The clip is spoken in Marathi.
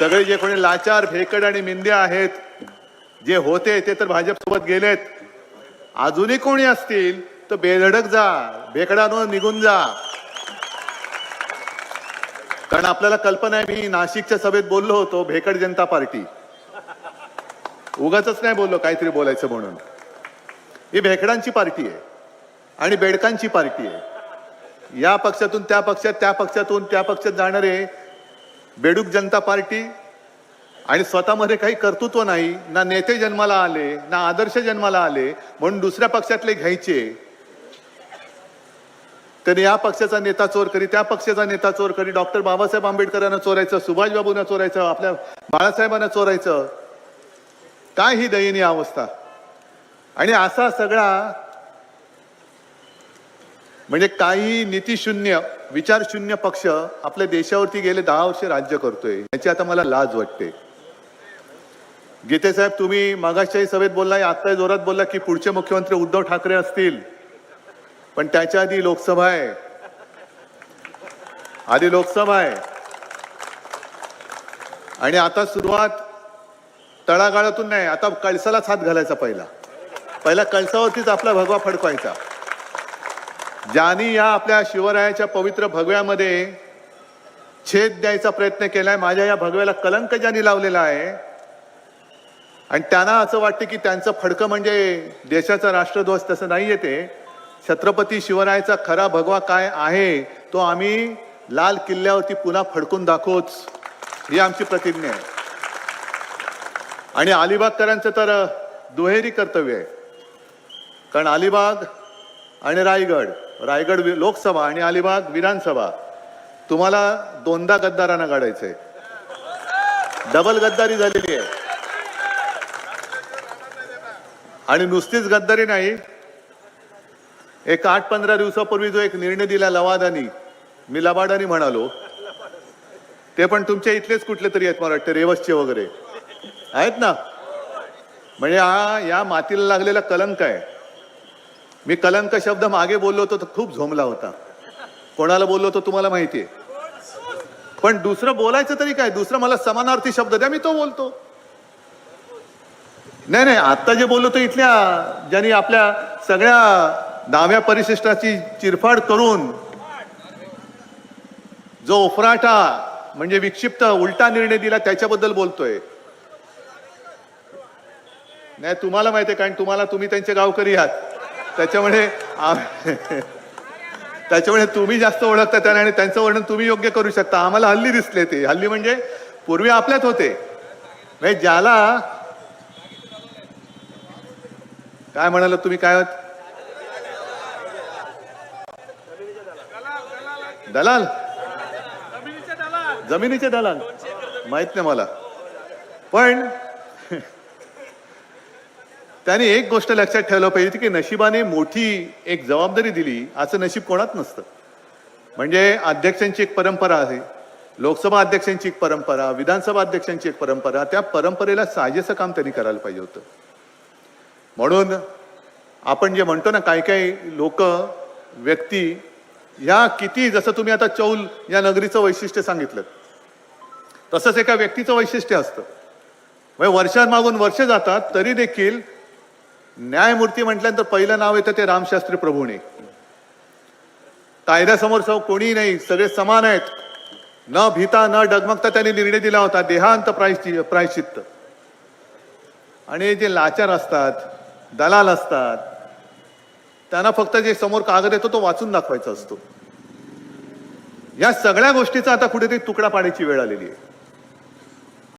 सगळे जे कोणी लाचार भेकड आणि मिंद्या आहेत जे होते ते तर भाजपसोबत गेलेत. अजूनही कोणी असतील तर बेधडक जा भेकडांवर निघून जा. कारण आपल्याला कल्पना आहे मी नाशिकच्या सभेत बोललो होतो भेकड जनता पार्टी. उगाच नाही बोललो काहीतरी बोलायचं म्हणून. ही भेकडांची पार्टी आहे आणि बेडकांची पार्टी आहे. या पक्षातून त्या पक्षात त्या पक्षातून त्या पक्षात जाणारे बेडूक जनता पार्टी आणि स्वतःमध्ये काही कर्तृत्व नाही ना नेते जन्माला आले ना आदर्श जन्माला आले म्हणून दुसऱ्या पक्षातले घ्यायचे. तर या पक्षाचा नेता चोर करी त्या पक्षाचा नेता चोर करी डॉक्टर बाबासाहेब आंबेडकरांना चोरायचं सुभाषबाबूंना चोरायचं आपल्या बाळासाहेबांना चोरायचं. काय ही दयनीय अवस्था. आणि असा सगळा म्हणजे काही नीतीशून्य विचारशून्य पक्ष आपल्या देशावरती गेले दहा वर्ष राज्य करतोय. याची आता मला लाज वाटते. गीते साहेब तुम्ही मागाशाही सभेत बोलला आत्ताही जोरात बोलला की पुढचे मुख्यमंत्री उद्धव ठाकरे असतील. पण त्याच्या आधी लोकसभा आहे. आधी लोकसभा आहे. आणि आता सुरुवात तळागाळातून नाही आता कळसालाच हात घालायचा पहिला. पहिला कळसावरतीच आपला भगवा फडकवायचा. ज्यांनी या आपल्या शिवरायाच्या पवित्र भगव्यामध्ये छेद द्यायचा प्रयत्न केलाय माझ्या या भगव्याला कलंक ज्यांनी लावलेला आहे आणि त्यांना असं वाटतं की त्यांचं फडकं म्हणजे देशाचा राष्ट्रध्वज तसं नाही येते छत्रपती शिवरायाचा खरा भगवा काय आहे तो आम्ही लाल किल्ल्यावरती पुन्हा फडकून दाखवूच ही आमची प्रतिज्ञा आहे. आणि अलिबागकरांचं तर दुहेरी कर्तव्य आहे. कारण अलिबाग आणि रायगड रायगड वि- लोकसभा आणि अलिबाग विधानसभा. तुम्हाला दोनदा गद्दारांना काढायचंय. डबल गद्दारी झालेली आहे. आणि नुसतीच गद्दारी नाही. एक आठ पंधरा दिवसापूर्वी जो एक निर्णय दिला लवादानी मी लबाडानी म्हणालो ते पण तुमच्या इथलेच कुठले तरी आहेत मला वाटतं रेवसचे वगैरे. आहेत ना? म्हणजे हा या मातीला लागलेला कलंक आहे. मी कलंक शब्द मागे बोललो होतो तर खूप झोमला होता. कोणाला बोललो होतो तुम्हाला माहिती आहे पण दुसरं बोलायचं तरी काय? दुसरं मला समानार्थी शब्द द्या मी तो बोलतो. नाही नाही आता जे बोललो तो इथल्या ज्यांनी आपल्या सगळ्या दाव्या परिशिष्टाची चिरफाड करून जो उफराटा म्हणजे विक्षिप्त उलटा निर्णय दिला त्याच्याबद्दल बोलतोय. नाही तुम्हाला माहिती आहे कारण तुम्हाला तुम्ही त्यांचे गावकरी आहात. त्याच्यामुळे त्याच्यामुळे तुम्ही जास्त ओळखता त्यांना आणि त्यांचं वर्णन तुम्ही योग्य करू शकता. आम्हाला हल्ली दिसले ते. हल्ली म्हणजे पूर्वी आपल्यात होते. म्हणजे ज्याला काय म्हणाल तुम्ही? काय आहात? दलाल. जमिनीचे दलाल. माहीत नाही मला. पण त्याने एक गोष्ट लक्षात ठेवलं पाहिजे की नशिबाने मोठी एक जबाबदारी दिली असं नशीब कोणात नसतं. म्हणजे अध्यक्षांची एक परंपरा आहे लोकसभा अध्यक्षांची एक परंपरा विधानसभा अध्यक्षांची एक परंपरा त्या परंपरेला साजेसं काम त्यांनी करायला पाहिजे होतं. म्हणून आपण जे म्हणतो ना काही काही लोक व्यक्ती ह्या किती जसं तुम्ही आता चौल या नगरीचं वैशिष्ट्य सांगितलं तसंच एका व्यक्तीचं वैशिष्ट्य असतं. म्हणजे वर्षांमागून वर्ष जातात तरी देखील न्यायमूर्ती म्हटल्यानंतर पहिलं नाव येतं ते रामशास्त्री प्रभूने. कायद्यासमोर सौ कोणी नाही सगळे समान आहेत. न भीता न डगमगता त्यांनी निर्णय दिला होता देहांत प्रायश्चि प्रायश्चित्त. आणि जे लाचार असतात दलाल असतात त्यांना फक्त जे समोर कागद येतो तो वाचून दाखवायचा असतो. या सगळ्या गोष्टीचा आता कुठेतरी तुकडा पाडायची वेळ आलेली आहे.